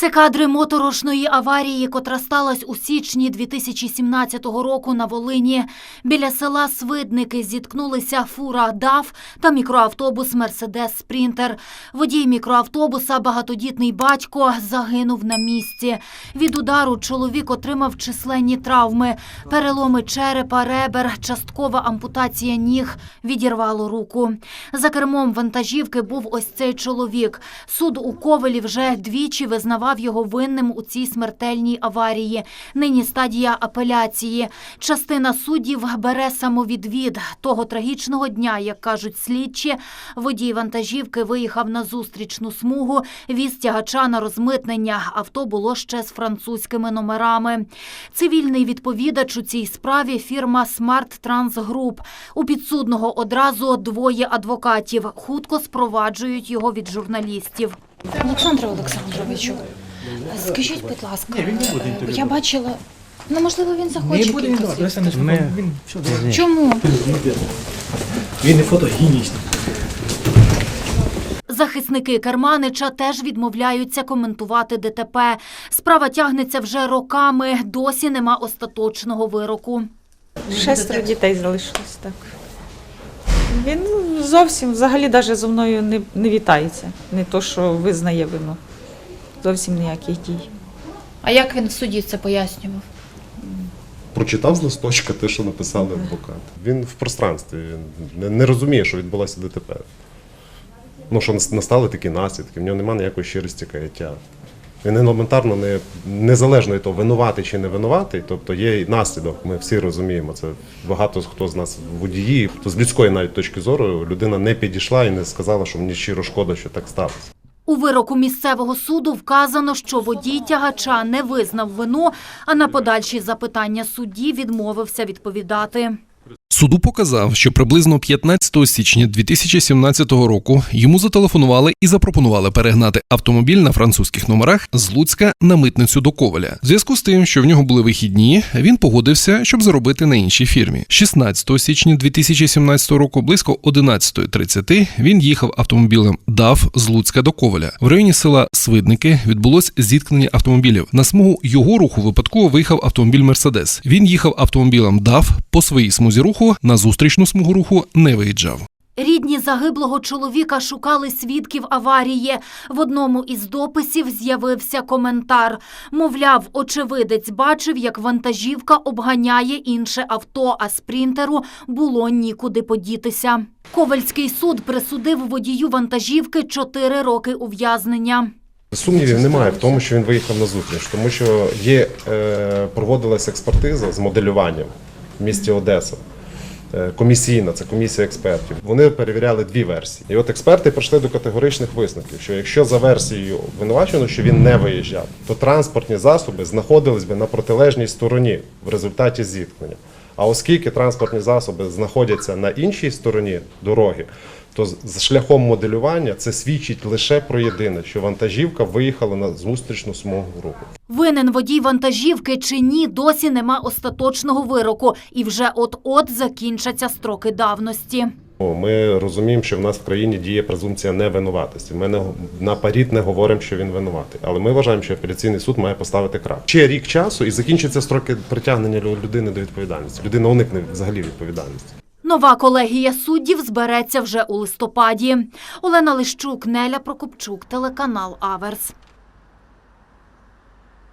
Це кадри моторошної аварії, котра сталася у січні 2017 року на Волині. Біля села Свидники зіткнулися фура ДАФ та мікроавтобус Мерседес Спрінтер. Водій мікроавтобуса, багатодітний батько, загинув на місці. Від удару чоловік отримав численні травми, переломи черепа, ребер, часткова ампутація ніг, відірвало руку. За кермом вантажівки був ось цей чоловік. Суд у Ковелі вже двічі визнавав його винним у цій смертельній аварії. Нині стадія апеляції. Частина суддів бере самовідвід. Того трагічного дня, як кажуть слідчі, водій вантажівки виїхав на зустрічну смугу, віз тягача на розмитнення. Авто було ще з французькими номерами. Цивільний відповідач у цій справі фірма Smart Trans Group. У підсудного одразу двоє адвокатів. Хутко спроваджують його від журналістів. Олександре Олександровичу, скажіть, будь ласка, я бачила. Ну, можливо, він захоче Не буде він кілька давати, слів. Ми- Він все давай. Чому? Він не фотогенічний. Захисники Керманича теж відмовляються коментувати ДТП. Справа тягнеться вже роками. Досі нема остаточного вироку. Шестеро дітей залишилось так. Він зовсім взагалі навіть зі мною не, не вітається. Не то, що визнає вину. Зовсім ніяких дій. А як він в суді це пояснював? прочитав з листочка те, що написали адвокати. Він в пространстві він не, не розуміє, що відбулося ДТП. Ну, що настали такі наслідки, в нього немає ніякої щирості каяття. Він елементарно не, незалежно від того, винуватий чи не винуватий, тобто є і наслідок, ми всі розуміємо. Це багато хто з нас водії, то з людської навіть точки зору людина не підійшла і не сказала, що мені щиро шкода, що так сталося. У вироку місцевого суду вказано, що водій тягача не визнав вину, а на подальші запитання судді відмовився відповідати. Суду показав, що приблизно 15 січня 2017 року йому зателефонували і запропонували перегнати автомобіль на французьких номерах з Луцька на митницю до Коваля. В зв'язку з тим, що в нього були вихідні, він погодився, щоб заробити на іншій фірмі. 16 січня 2017 року, близько 11.30, він їхав автомобілем ДАФ з Луцька до Коваля. В районі села Свидники відбулось зіткнення автомобілів. На смугу його руху випадково виїхав автомобіль Мерседес. Він їхав автомобілем ДАФ по своїй смузі руху, на зустрічну смугу руху не виїжджав. Рідні загиблого чоловіка шукали свідків аварії. В одному із дописів з'явився коментар. Мовляв, очевидець бачив, як вантажівка обганяє інше авто, а спринтеру було нікуди подітися. Ковальський суд присудив водію вантажівки 4 роки ув'язнення. Сумнівів немає в тому, що він виїхав на зустріч, тому що є, е, проводилася експертиза з моделюванням в місті Одеса. Е, Комісійна, це комісія експертів. Вони перевіряли дві версії. І от експерти прийшли до категоричних висновків, що якщо за версією обвинувачено, що він не виїжджав, то транспортні засоби знаходились би на протилежній стороні в результаті зіткнення. А оскільки транспортні засоби знаходяться на іншій стороні дороги, то з- шляхом моделювання це свідчить лише про єдине, що вантажівка виїхала на зустрічну смугу руху. Винен водій вантажівки чи ні, досі нема остаточного вироку, і вже от-от закінчаться строки давності. Ми розуміємо, що в нас в країні діє презумпція невинуватості. Ми не, наперед не говоримо, що він винуватий. Але ми вважаємо, що апеляційний суд має поставити крап. Ще рік часу і закінчаться строки притягнення лю- людини до відповідальності. Людина уникне взагалі відповідальності. Нова колегія суддів збереться вже у листопаді. Олена Лищук, Неля Прокопчук, телеканал Аверс.